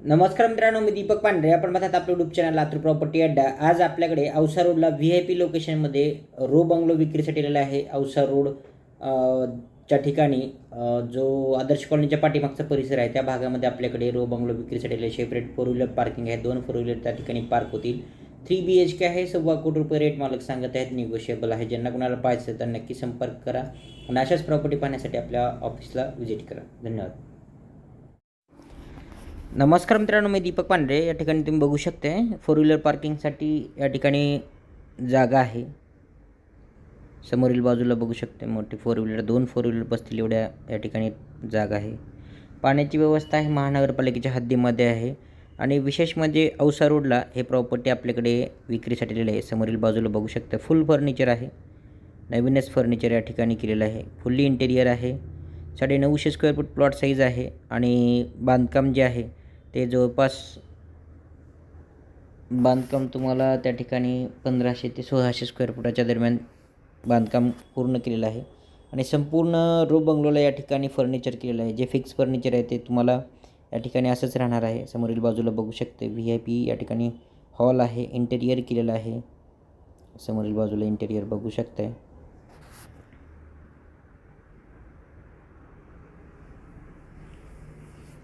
नमस्कार मित्रांनो मी दीपक पांढरे. आपण पाहतात आपलं युट्यूब चॅनल लातूर प्रॉपर्टी अड्डा आज आपल्याकडे औसा रोडला व्ही आय पी लोकेशनमध्ये रो बंगलो विक्रीसाठी आलेला आहे औसा रोडच्या ठिकाणी. जो आदर्श कॉलनीच्या पाठीमागचा परिसर आहे त्या भागामध्ये आपल्याकडे रो बंगलो विक्रीसाठी आलेले सेपरेट फोर व्हीलर पार्किंग आहे दोन फोर व्हीलर त्या ठिकाणी पार्क होतील. थ्री बी एच के आहे सव्वा कोटी रुपये रेट मालक सांगत आहेत निगोशिएबल आहे. ज्यांना कोणाला पाहिजे तर नक्की संपर्क करा. आणि अशाच प्रॉपर्टी पाहण्यासाठी आपल्या ऑफिसला व्हिजिट करा. धन्यवाद. नमस्कार मित्रांनो मी दीपक पांढरे. या ठिकाणी तुम्ही बघू शकते फोर व्हीलर पार्किंगसाठी या ठिकाणी जागा आहे. समोरील बाजूला बघू शकते मोठी फोर व्हीलर दोन फोर व्हीलर बसतील एवढ्या या ठिकाणी जागा आहे. पाण्याची व्यवस्था आहे महानगरपालिकेच्या हद्दीमध्ये आहे. आणि विशेष म्हणजे औसा रोडला हे प्रॉपर्टी आपल्याकडे विक्रीसाठी आलेलं आहे. समोरील बाजूला बघू शकते फुल फर्निचर आहे. नवीनच फर्निचर या ठिकाणी केलेलं आहे. फुल्ली इंटेरियर आहे. साडे नऊशे स्क्वेअर फूट प्लॉट साईज आहे. आणि बांधकाम जे आहे ते जवळपास बांधकाम तुम्हाला त्या ठिकाणी पंधराशे ते सोळाशे स्क्वेअर फुटाच्या दरम्यान बांधकाम पूर्ण केलेलं आहे. आणि संपूर्ण रो बंगलोला या ठिकाणी फर्निचर केलेलं आहे. जे फिक्स फर्निचर आहे ते तुम्हाला या ठिकाणी असंच राहणार आहे. समोरील बाजूला बघू शकते. व्ही आय पी या ठिकाणी हॉल आहे. इंटेरियर केलेलं आहे. समोरील बाजूला इंटेरियर बघू शकताय.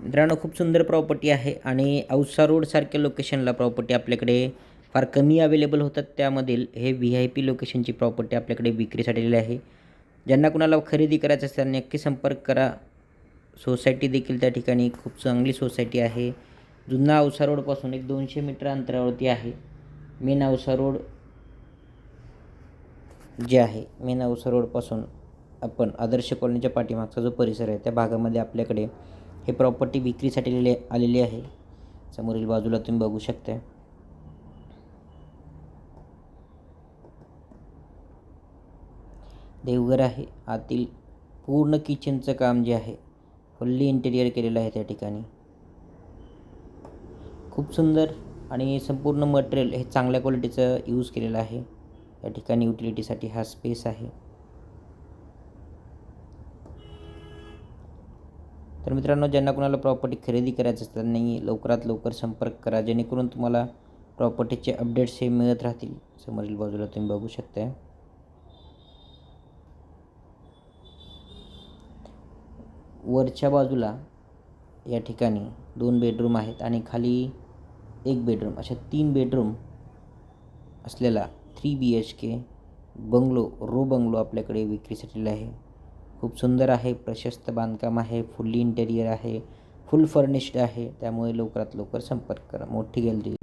मित्रांनो खूप सुंदर प्रॉपर्टी आहे आणि औसा रोडसारख्या लोकेशनला प्रॉपर्टी आपल्याकडे फार कमी अवेलेबल होतात. त्यामधील हे व्ही आय पी लोकेशनची प्रॉपर्टी आपल्याकडे विक्रीसाठी आलेली आहे. ज्यांना कुणाला खरेदी करायचं असेल त्यांनी नक्की संपर्क करा. सोसायटी देखील त्या ठिकाणी खूप चांगली सोसायटी आहे. जुन्ना औसा रोडपासून एक दोनशे मीटर अंतरावरती आहे. मेन औसा रोड जे आहे मेन औसा रोडपासून आपण आदर्श कॉलनीच्या पाठीमागचा जो परिसर आहे त्या भागामध्ये आपल्याकडे हे प्रॉपर्टी विक्रीसाठी आलेले आलेली आहे. समोरील बाजूला तुम्ही बघू शकता. देवघर आहे. आतील पूर्ण किचनचं काम जे आहे फुल्ली इंटेरियर केलेलं आहे त्या ठिकाणी. खूप सुंदर आणि संपूर्ण मटेरियल हे चांगल्या क्वालिटीचं यूज केलेलं आहे. या ठिकाणी युटिलिटीसाठी हा स्पेस आहे. तर मित्रांनो ज्यांना कोणाला प्रॉपर्टी खरेदी करायचं असेल त्यांनी लवकरात लवकर संपर्क करा जेणेकरून तुम्हाला प्रॉपर्टीचे अपडेट्स हे मिळत राहतील. समोरील बाजूला तुम्ही बघू शकता वरच्या बाजूला या ठिकाणी दोन बेडरूम आहेत आणि खाली एक बेडरूम अशा तीन बेडरूम असलेला three B H K bungalow row bungalow आपल्याकडे विक्रीसाठी आहे. खूप सुंदर आहे प्रशस्त बांधकाम आहे फुल्ली इंटेरियर आहे फुल फर्निश्ड आहे. त्यामुळे लवकरात लवकर संपर्क करा. मोठी गॅलरी